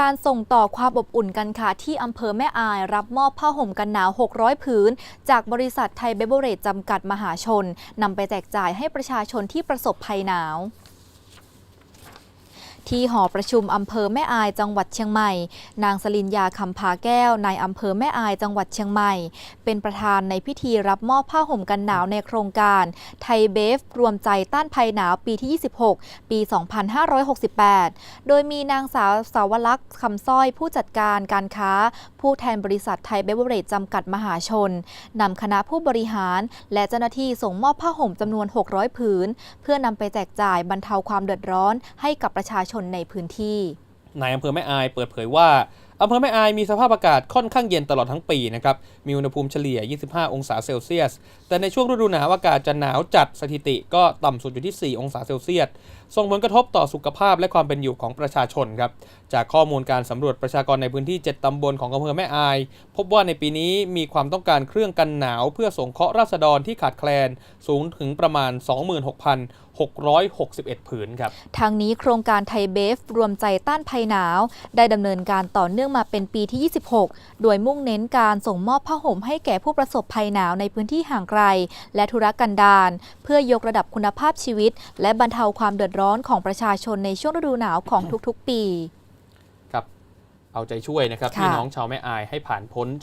การส่งต่อความอบอุ่นกันค่ะ ที่อำเภอแม่อาย รับมอบผ้าห่มกันหนาว 600 ผืน จากบริษัทไทยเบเบอร์เรจจำกัดมหาชนนำไปแจกจ่ายให้ประชาชนที่ประสบภัยหนาว ที่หอประชุมอำเภอแม่อายจังหวัดเชียงใหม่ นางสลินยาคำพาแก้วนายอำเภอแม่อายจังหวัดเชียงใหม่ เป็นประธานในพิธีรับมอบผ้าห่มกันหนาวในโครงการไทยเบฟรวมใจต้านภัยหนาวปีที่ 26 ปี 2568 โดยมีนางสาวสาวลักษ์คำสร้อยผู้จัดการการค้า ผู้แทนบริษัทไทยเบเวอร์เรจจำกัดมหาชนนำคณะผู้บริหาร และเจ้าหน้าที่ส่งมอบผ้าห่มจำนวน 600 ผืน เพื่อนำไปแจกจ่ายบรรเทาความเดือดร้อนให้กับประชาชนในพื้นที่นายอำเภอแม่อายเปิดเผยว่าอำเภอแม่อายมีสภาพอากาศค่อนข้างเย็นตลอดทั้งปีนะครับ มีอุณหภูมิเฉลี่ย 25 องศาเซลเซียส แต่ในช่วงฤดูหนาวอากาศจะหนาวจัดสถิติก็ต่ำสุดอยู่ที่ 4 องศาเซลเซียส ส่งผลกระทบต่อสุขภาพและความเป็นอยู่ของประชาชนครับ จากข้อมูลการสำรวจประชากรในพื้นที่ 7 ตำบลของอำเภอแม่อาย พบว่าในปีนี้มีความต้องการเครื่องกันหนาว เพื่อสงเคราะห์ราษฎรที่ขาดแคลนสูงถึงประมาณ 26,000 26,661 ผืนครับทางนี้โครงการไทยเบฟ รวมใจต้านภัยหนาว ได้ดำเนินการต่อเนื่องมาเป็นปีที่ 26 โดยมุ่งเน้นการส่งมอบผ้าห่มให้แก่ผู้ประสบภัยหนาวในพื้นที่ห่างไกล และธุรกันดารเพื่อยกระดับคุณภาพชีวิต และบรรเทาความเดือดร้อนของประชาชนในช่วงฤดูหนาวของทุกๆ ปี ครับ เอาใจช่วยนะครับค่ะพี่น้องชาวแม่อายให้ผ่านพ้นโช